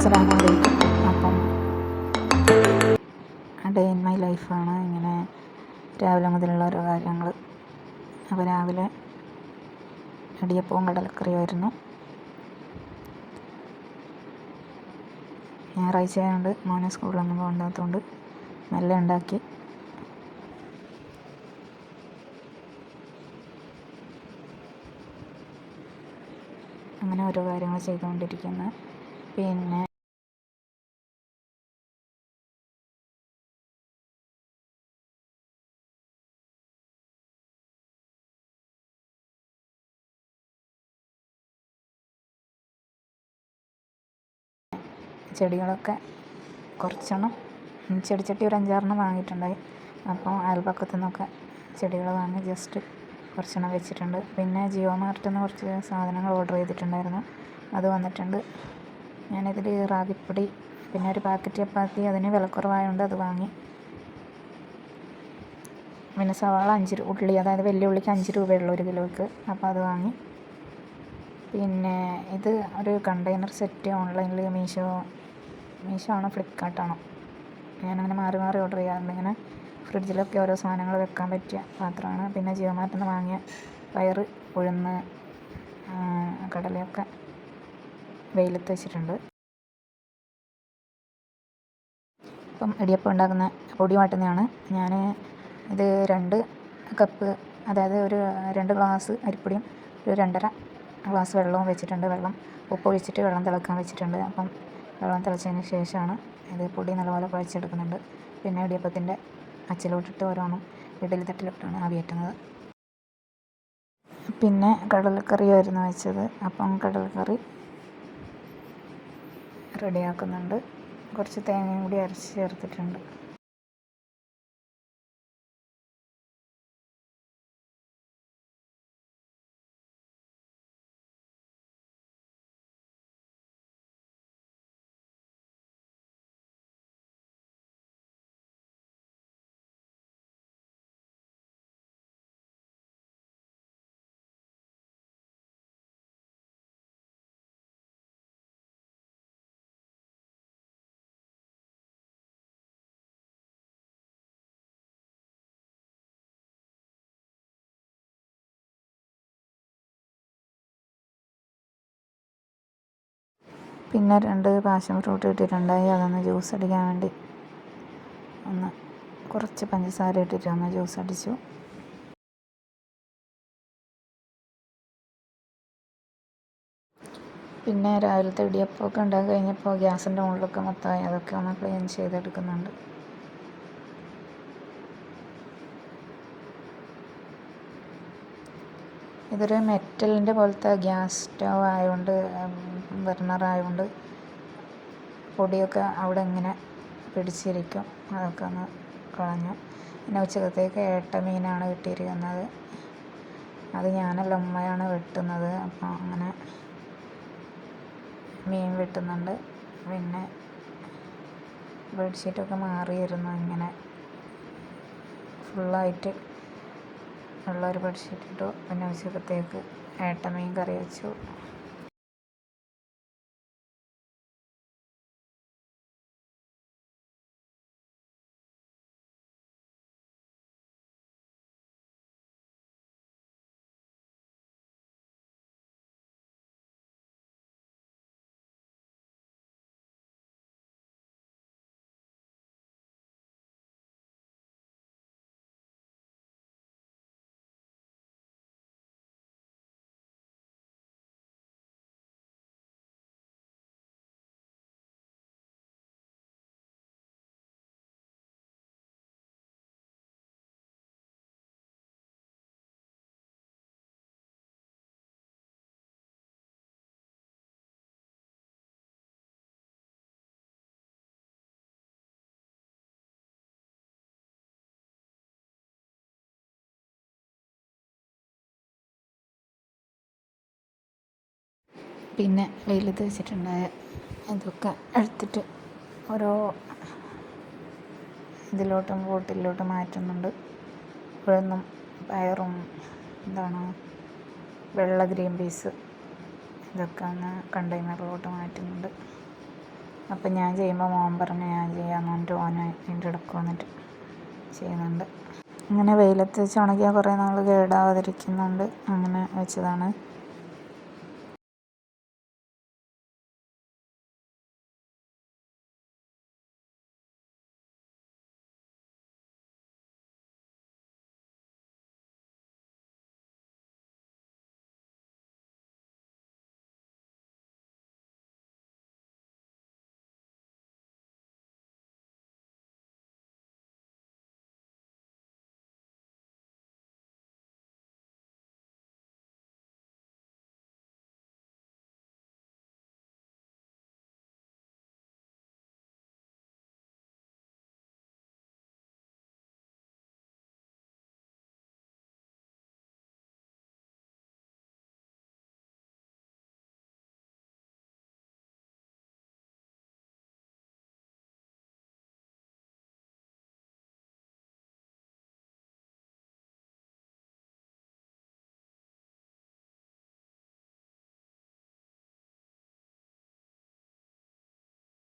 അസ്സലാമലൈക്കും അപ്പം day in my ലൈഫാണ് ഇങ്ങനെ രാവിലെ മുതലുള്ള ഓരോ കാര്യങ്ങൾ. അപ്പോൾ രാവിലെ ഇടിയപ്പവും കടലക്കറിയുമായിരുന്നു. ഞായറാഴ്ച ആയതുകൊണ്ട് മോനെ സ്കൂളിലൊന്നും പോകണ്ടാത്തതുകൊണ്ട് മെല്ലെ ഉണ്ടാക്കി. അങ്ങനെ ഓരോ കാര്യങ്ങൾ ചെയ്തുകൊണ്ടിരിക്കുന്നത് പിന്നെ ചെടികളൊക്കെ കുറച്ചെണ്ണം. ചെടിച്ചട്ടി ഒരു അഞ്ചാറെണ്ണം വാങ്ങിയിട്ടുണ്ടായി. അപ്പോൾ അയൽപക്കത്തു നിന്നൊക്കെ ചെടികൾ വാങ്ങി ജസ്റ്റ് കുറച്ചെണ്ണം വെച്ചിട്ടുണ്ട്. പിന്നെ ജിയോ മാർട്ടിൽ നിന്ന് കുറച്ച് സാധനങ്ങൾ ഓർഡർ ചെയ്തിട്ടുണ്ടായിരുന്നു. അത് വന്നിട്ടുണ്ട്. ഞാനിതിൽ റാഗിപ്പൊടി പിന്നെ ഒരു പാക്കറ്റ് ചപ്പാത്തി അതിന് വിലക്കുറവായതുകൊണ്ട് അത് വാങ്ങി. പിന്നെ സവാള അഞ്ച് ഉള്ളി അതായത് വലിയ ഉള്ളിക്ക് അഞ്ച് രൂപയുള്ളൂ ഒരു കിലോയ്ക്ക്. അപ്പോൾ അത് വാങ്ങി. പിന്നെ ഇത് ഒരു കണ്ടെയ്നർ സെറ്റ് ഓൺലൈനിൽ മീഷോ മീഷോ ആണോ ഫ്ലിപ്കാർട്ടാണോ? ഞാനങ്ങനെ മാറി മാറി ഓർഡർ ചെയ്യാറുണ്ട്. ഇങ്ങനെ ഫ്രിഡ്ജിലൊക്കെ ഓരോ സാധനങ്ങൾ വെക്കാൻ പറ്റിയ പാത്രമാണ്. പിന്നെ ജിയോ നിന്ന് വാങ്ങിയ പയർ ഉഴുന്ന് കടലയൊക്കെ വെയിലത്ത് വെച്ചിട്ടുണ്ട്. ഇപ്പം ഇടിയപ്പം ഉണ്ടാക്കുന്ന പൊടി വാട്ടുന്നതാണ്. ഞാൻ ഇത് രണ്ട് കപ്പ് അതായത് ഒരു രണ്ട് ഗ്ലാസ് അരിപ്പൊടിയും ഒരു രണ്ടര ഗ്ലാസ് വെള്ളവും വെച്ചിട്ടുണ്ട്. വെള്ളം ഉപ്പ് ഒഴിച്ചിട്ട് വെള്ളം തിളക്കാൻ വെച്ചിട്ടുണ്ട്. അപ്പം വെള്ളം തിളച്ചതിന് ശേഷമാണ് ഇത് പൊടി നല്ലപോലെ കുഴച്ചെടുക്കുന്നുണ്ട്. പിന്നെ ഇടിയപ്പത്തിന്റെ അച്ചിലോട്ടിട്ട് ഓരോന്നും ഇഡലി തട്ടിലിട്ടാണ് ആവിയേറ്റുന്നത്. പിന്നെ കടലക്കറിയായിരുന്നു വെച്ചത്. അപ്പം കടലക്കറി റെഡിയാക്കുന്നുണ്ട്. കുറച്ച് തേങ്ങയും കൂടി അരച്ച് ചേർത്തിട്ടുണ്ട്. പിന്നെ രണ്ട് പാഷൻ ഫ്രൂട്ട് ഇട്ടിട്ടുണ്ടായി. അതൊന്ന് ജ്യൂസ് അടിക്കാൻ വേണ്ടി. ഒന്ന് കുറച്ച് പഞ്ചസാര ഇട്ടിട്ട് ഒന്ന് ജ്യൂസ് അടിച്ചു. പിന്നെ രാവിലത്തെ ഇടിയപ്പമൊക്കെ ഉണ്ടാക്കി കഴിഞ്ഞപ്പോൾ ഗ്യാസിന്റെ മുകളിലൊക്കെ മൊത്തമായി. അതൊക്കെ ഒന്ന് ക്ലീൻ ചെയ്തെടുക്കുന്നുണ്ട്. ഇതൊരു മെറ്റലിന്റെ പോലത്തെ ഗ്യാസ് സ്റ്റവ് ആയതുകൊണ്ട് ബർണർ ആയതുകൊണ്ട് പൊടിയൊക്കെ അവിടെ ഇങ്ങനെ പിടിച്ചിരിക്കും. അതൊക്കെ ഒന്ന് കളഞ്ഞു. പിന്നെ ഉച്ചക്കത്തേക്ക് ഏട്ട മീനാണ് കിട്ടിയിരിക്കുന്നത് അത് ഞാനല്ല ഉമ്മയാണ് വെട്ടുന്നത്. അപ്പോൾ അങ്ങനെ മീൻ വെട്ടുന്നുണ്ട്. പിന്നെ ബെഡ്ഷീറ്റൊക്കെ മാറിയിരുന്നു. ഇങ്ങനെ ഫുള്ളായിട്ട് ഉള്ളൊരു ബെഡ്ഷീറ്റ് ഇട്ടു പിന്നെ കറി വെച്ചു. പിന്നെ വെയിലത്ത് വെച്ചിട്ടുണ്ടായ ഇതൊക്കെ എടുത്തിട്ട് ഓരോ ഇതിലോട്ടും ബോട്ടിലോട്ടും മാറ്റുന്നുണ്ട്. ഉഴുന്നും പയറും എന്താണ് വെള്ള ഗ്രീൻ പീസ് ഇതൊക്കെ ഒന്ന് കണ്ടെയ്നറിലോട്ട് മാറ്റുന്നുണ്ട്. അപ്പം ഞാൻ ചെയ്യുമ്പോൾ മോൻ പറഞ്ഞു ഞാൻ ചെയ്യാമെന്ന് പറഞ്ഞിട്ട് ഓന് എന്റെ ഇടയ്ക്ക് വന്നിട്ട് ചെയ്യുന്നുണ്ട്. ഇങ്ങനെ വെയിലത്ത് വെച്ച് ഉണക്കിയാൽ കുറേ നാൾ കേടാവാതിരിക്കുന്നുണ്ട്. അങ്ങനെ വെച്ചതാണ്.